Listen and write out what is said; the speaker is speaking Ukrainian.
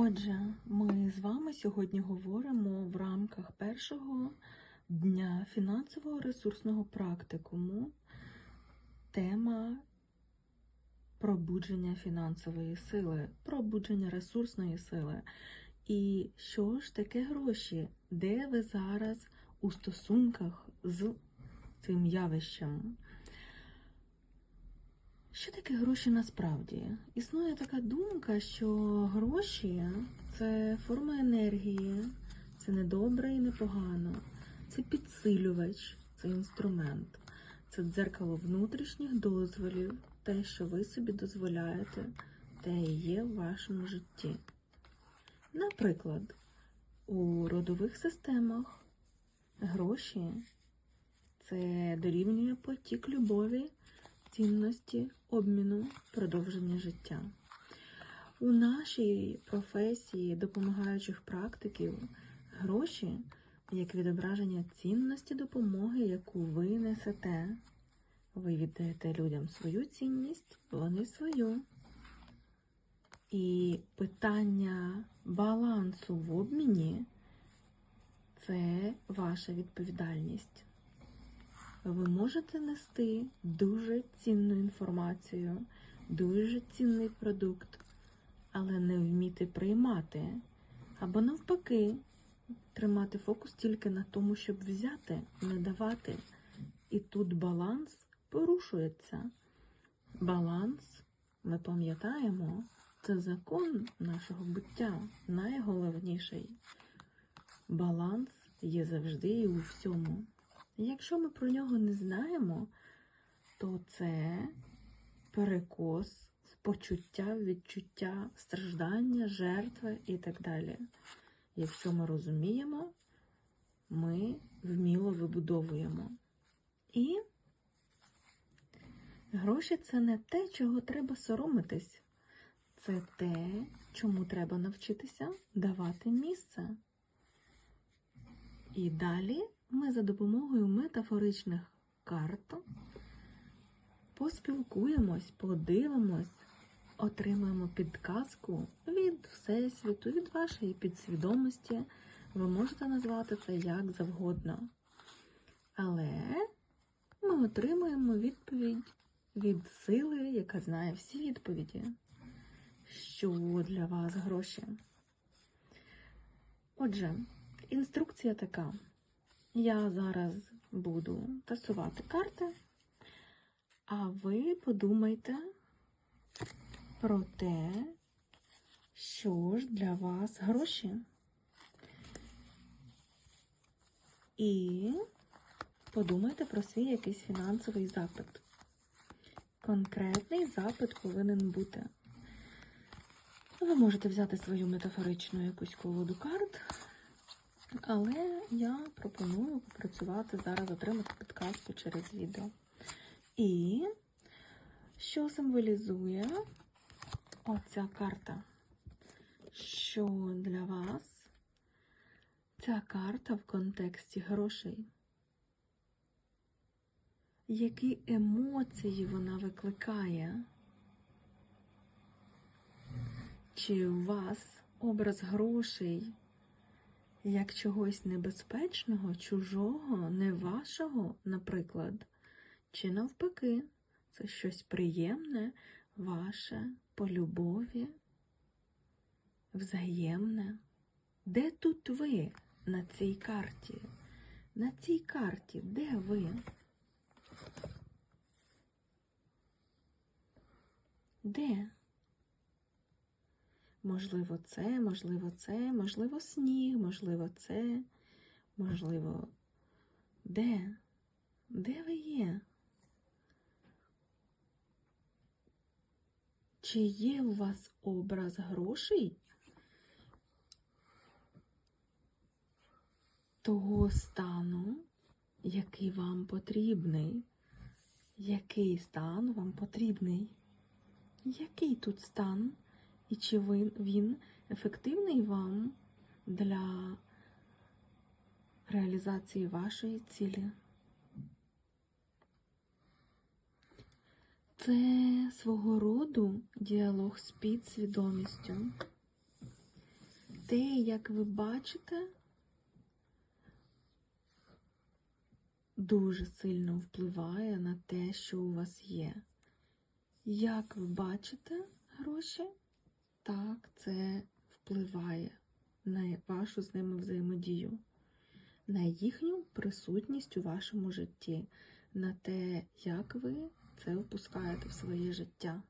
Отже, ми з вами сьогодні говоримо в рамках першого дня фінансового ресурсного практикуму. Тема пробудження фінансової сили, пробудження ресурсної сили. І що ж таке гроші? Де ви зараз у стосунках з цим явищем? Що таке гроші насправді? Існує така думка, що гроші це форма енергії, це не добре і не погано, це підсилювач, це інструмент, це дзеркало внутрішніх дозволів, те, що ви собі дозволяєте, те і є в вашому житті. Наприклад, у родових системах гроші це дорівнює потік любові цінності обміну продовження життя. У нашій професії допомагаючих практиків гроші як відображення цінності допомоги, яку ви несете. Ви віддаєте людям свою цінність, вони свою. І питання балансу в обміні це ваша відповідальність ви можете нести дуже цінну інформацію, дуже цінний продукт, але не вміти приймати. Або навпаки, тримати фокус тільки на тому, щоб взяти, не давати. І тут баланс порушується. Баланс, ми пам'ятаємо, це закон нашого буття, найголовніший. Баланс є завжди і у всьому. Якщо ми про нього не знаємо, то це перекос в почуття, відчуття, страждання, жертви і так далі. Якщо ми розуміємо, ми вміло вибудовуємо. І гроші це не те, чого треба соромитись. Це те, чому треба навчитися давати місце. І далі ми за допомогою метафоричних карт поспілкуємось, подивимось, отримаємо підказку від Всесвіту, від вашої підсвідомості. Ви можете назвати це як завгодно. Але ми отримуємо відповідь від сили, яка знає всі відповіді. Що для вас гроші? Отже, інструкція така. Я зараз буду тасувати карти, а ви подумайте про те, що ж для вас гроші. І подумайте про свій якийсь фінансовий запит. Конкретний запит повинен бути. Ви можете взяти свою метафоричну якусь колоду карт. Але я пропоную попрацювати зараз, отримати підказку через відео. І що символізує оця карта? Що для вас ця карта в контексті грошей? Які емоції вона викликає? Чи у вас образ грошей? Як чогось небезпечного, чужого, не вашого, наприклад, чи навпаки, це щось приємне, ваше по любові, взаємне. Де тут ви на цій карті? На цій карті, де ви? Де? Можливо, це, можливо, це, можливо, сніг, можливо, це, можливо, де? Де ви є? Чи є у вас образ грошей? Того стану, який вам потрібний? Який стан вам потрібний? Який тут стан? І чи він ефективний вам для реалізації вашої цілі? Це свого роду діалог з підсвідомістю. те, як ви бачите, дуже сильно впливає на те, що у вас є. Як ви бачите гроші, так це впливає на вашу з ними взаємодію, на їхню присутність у вашому житті, на те, як ви це впускаєте в своє життя.